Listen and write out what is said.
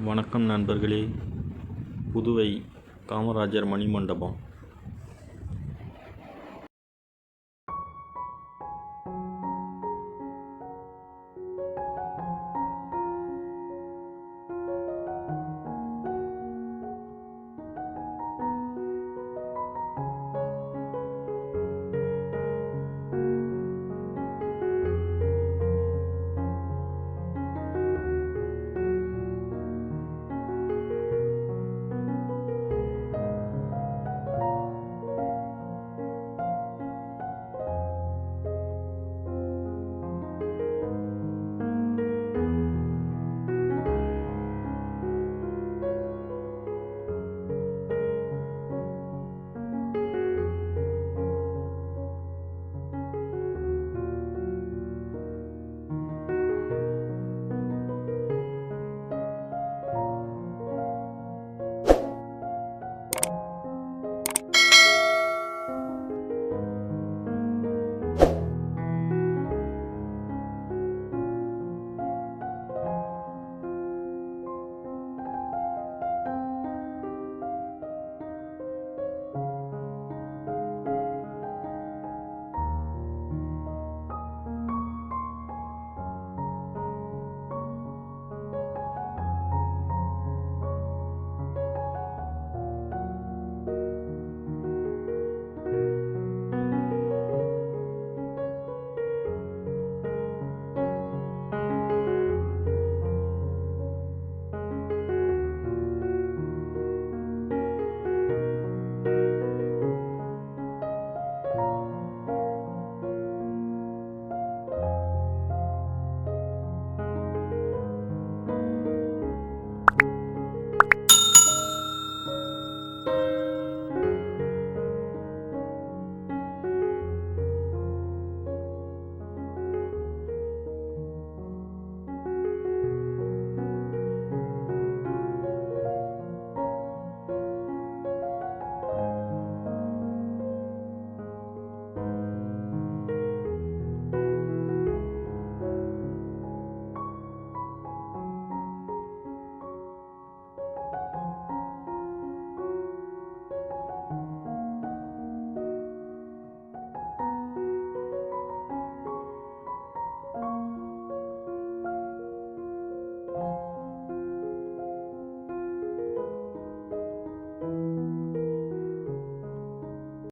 வணக்கம் நண்பர்களே. புதுவை காமராஜர் மணிமண்டபம்.